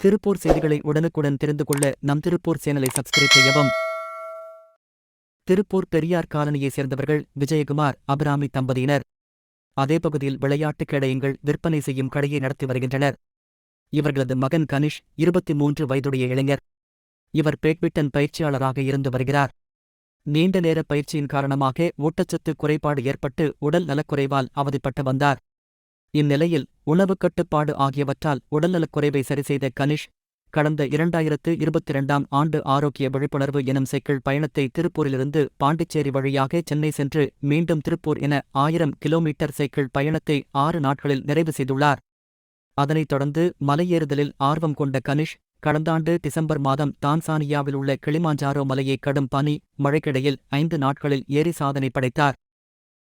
திருப்பூர் செய்திகளை உடனுக்குடன் தெரிந்து கொள்ள நம் திருப்பூர் சேனலை சப்ஸ்கிரைப் செய்யவும். திருப்பூர் பெரியார் காலனியைச் சேர்ந்தவர்கள் விஜயகுமார் அபிராமி தம்பதியினர். அதே பகுதியில் விளையாட்டு கேடயங்கள் விற்பனை செய்யும் கடையை நடத்தி வருகின்றனர். இவர்களது மகன் கனிஷ் இருபத்தி மூன்று வயதுடைய இளைஞர். இவர் பேட்மிண்டன் பயிற்சியாளராக இருந்து வருகிறார். நீண்ட நேர பயிற்சியின் காரணமாக ஊட்டச்சத்து குறைபாடு ஏற்பட்டு உடல் நலக்குறைவால் அவதிப்பட்டு வந்தார். இந்நிலையில் உணவு கட்டுப்பாடு ஆகியவற்றால் உடல்நலக்குறைவை சரிசெய்த கனிஷ் கடந்த இரண்டாயிரத்து இருபத்தி இரண்டாம் ஆண்டு ஆரோக்கிய விழிப்புணர்வு எனும் சைக்கிள் பயணத்தை திருப்பூரிலிருந்து பாண்டிச்சேரி வழியாக சென்னை சென்று மீண்டும் திருப்பூர் என ஆயிரம் கிலோமீட்டர் சைக்கிள் பயணத்தை ஆறு நாட்களில் நிறைவு செய்துள்ளார். அதனைத் தொடர்ந்து மலையேறுதலில் ஆர்வம் கொண்ட கனிஷ் கடந்த ஆண்டு டிசம்பர் மாதம் தான்சானியாவில் உள்ள கிளிமாஞ்சாரோ மலையை கடும் பனி மழைக்கிடையில் ஐந்து நாட்களில் ஏறி சாதனை படைத்தார்.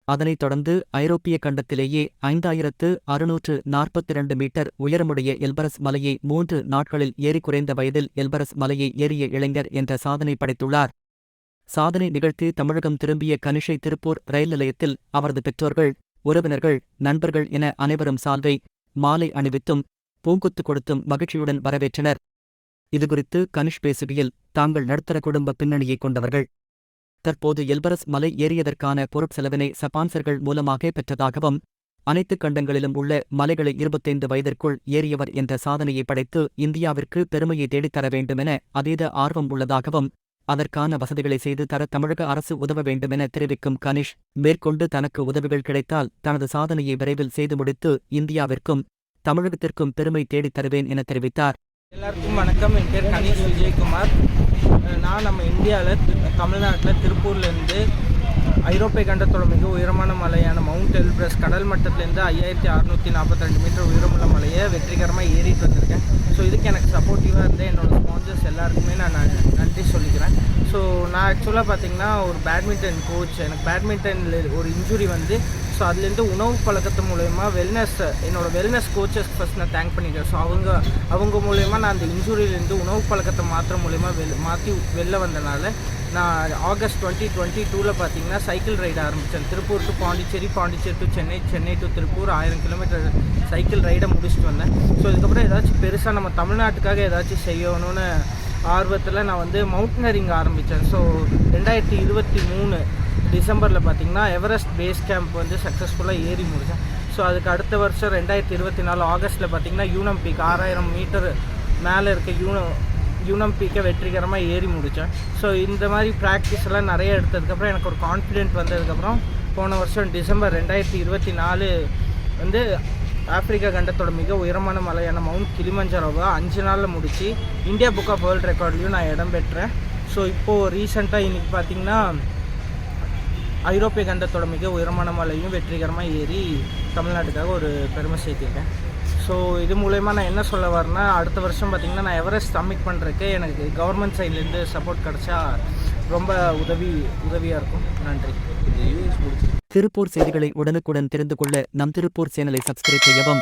அதனைத் தொடர்ந்து ஐரோப்பிய கண்டத்திலேயே ஐந்தாயிரத்து அறுநூற்று நாற்பத்திரண்டு மீட்டர் உயரமுடைய எல்பரஸ் மலையை மூன்று நாட்களில் ஏறி குறைந்த வயதில் எல்பரஸ் மலையை ஏறிய இளைஞர் என்ற சாதனை படைத்துள்ளார். சாதனை நிகழ்த்தி தமிழகம் திரும்பிய கனிஷை திருப்பூர் ரயில் நிலையத்தில் அவரது பெற்றோர்கள் உறவினர்கள் நண்பர்கள் என அனைவரும் சால்வை மாலை அணிவித்தும் பூங்கொத்து கொடுத்தும் மகிழ்ச்சியுடன் வரவேற்றனர். இதுகுறித்து கனிஷ் பேசுகையில் தாங்கள் நடுத்தர குடும்ப பின்னணியைக் கொண்டவர்கள். தற்போது எல்பரஸ் மலை ஏறியதற்கான பொருட்செலவினை சப்பான்சர்கள் மூலமாக பெற்றதாகவும் அனைத்து கண்டங்களிலும் உள்ள மலைகளை இருபத்தைந்து வயதிற்குள் ஏறியவர் என்ற சாதனையை படைத்து இந்தியாவிற்கு பெருமையை தேடித்தர வேண்டுமென அதீத ஆர்வம் உள்ளதாகவும் அதற்கான வசதிகளை செய்து தர தமிழக அரசு உதவ வேண்டுமென தெரிவிக்கும் கனிஷ் மேற்கொண்டு தனக்கு உதவிகள் கிடைத்தால் தனது சாதனையை விரைவில் செய்து முடித்து இந்தியாவிற்கும் தமிழகத்திற்கும் பெருமை தேடித் தருவேன் என தெரிவித்தார். எல்லாருக்கும் வணக்கம். என் பேர் கணேஷ் விஜயகுமார். நான் நம்ம இந்தியாவில் தமிழ்நாட்டில் திருப்பூர்லேருந்து ஐரோப்பிய கண்டத்தோட மிக உயரமான மலையான மவுண்ட் எல்பிரஸ் கடல் மட்டத்திலேருந்து ஐயாயிரத்தி அறநூற்றி நாற்பத்தி மீட்டர் உயரமுள்ள மலையை வெற்றிகரமாக ஏறிட்டு வந்திருக்கேன். ஸோ இதுக்கு எனக்கு சப்போர்ட்டிவாக இருந்தேன் என்னோட ஸ்பான்சர்ஸ் எல்லாருக்குமே நான் ந- நன்றி சொல்லிக்கிறேன் நான் ஆக்சுவலாக பார்த்தீங்கன்னா ஒரு பேட்மிண்டன் கோச் எனக்கு பேட்மிண்டனில் ஒரு இன்ஜுரி வந்து ஸோ அதுலேருந்து உணவு பழக்கத்து மூலயமா வெல்னஸ் என்னோட வெல்னஸ் கோச்சஸ் ஃபஸ்ட் நான் தேங்க் பண்ணிக்கிறேன். ஸோ அவங்க அவங்க மூலயமா நான் அந்த இன்ஜுரியிலேருந்து உணவு பழக்கத்தை மாற்ற மூலயமா வெள் மாற்றி வெளில வந்தனால நான் ஆகஸ்ட் டுவெண்ட்டி டுவெண்ட்டி டூவில் பார்த்தீங்கன்னா சைக்கிள் ரைடு ஆரம்பித்தேன் Tiruppur to Pondicherry Pondicherry to Chennai Chennai to Tiruppur ஆயிரம் கிலோமீட்டர் சைக்கிள் ரைடை முடிச்சுட்டு வந்தேன். ஸோ இதுக்கப்புறம் ஏதாச்சும் பெருசாக நம்ம தமிழ்நாட்டுக்காக ஏதாச்சும் செய்யணும்னு ஆர்வத்தில் நான் வந்து மவுண்டனரிங் ஆரம்பித்தேன் ஸோ ரெண்டாயிரத்தி இருபத்தி மூணு டிசம்பரில் பார்த்தீங்கன்னா எவரெஸ்ட் பேஸ் கேம்ப் வந்து சக்ஸஸ்ஃபுல்லாக ஏறி முடித்தேன் ஸோ அதுக்கு அடுத்த வருஷம் ரெண்டாயிரத்தி இருபத்தி நாலு ஆகஸ்ட்டில் பார்த்தீங்கன்னா யூனம் பீக் ஆறாயிரம் மீட்டர் மேலே இருக்க யூனோ யூனம் பீக்கை வெற்றிகரமாக ஏறி முடித்தேன் ஸோ இந்த மாதிரி ப்ராக்டிஸ் எல்லாம் நிறைய எடுத்ததுக்கப்புறம் எனக்கு ஒரு கான்ஃபிடென்ட் வந்ததுக்கப்புறம் போன வருஷம் டிசம்பர் ரெண்டாயிரத்தி இருபத்தி நாலு வந்து ஆப்பிரிக்கா கண்டத்தோட மிக உயரமான மலையான மவுண்ட் கிளிமஞ்சரோவை அஞ்சு நாளில் முடித்து இந்தியா புக் ஆஃப் வேர்ல்ட் ரெக்கார்ட்லையும் நான் இடம் பெற்றேன் ஸோ இப்போது ரீசெண்டாக இன்றைக்கி பார்த்தீங்கன்னா ஐரோப்பிய கண்டத்தோட மிக உயரமான மலையும் வெற்றிகரமாக ஏறி தமிழ்நாட்டுக்காக ஒரு பெருமை சேர்த்திருக்கேன். ஸோ இது மூலயமா நான் என்ன சொல்ல வரேன்னா அடுத்த வருஷம் பார்த்திங்கன்னா நான் எவரெஸ்ட் சப்மிட் பண்ணுறதுக்கு எனக்கு கவர்மெண்ட் சைட்லேருந்து சப்போர்ட் கிடச்சா ரொம்ப உதவி உதவியாக இருக்கும். நன்றி. திருப்பூர் செய்திகளை உடனுக்குடன் தெரிந்து கொள்ள நம் திருப்பூர் சேனலை சப்ஸ்கிரைப் செய்யவும்.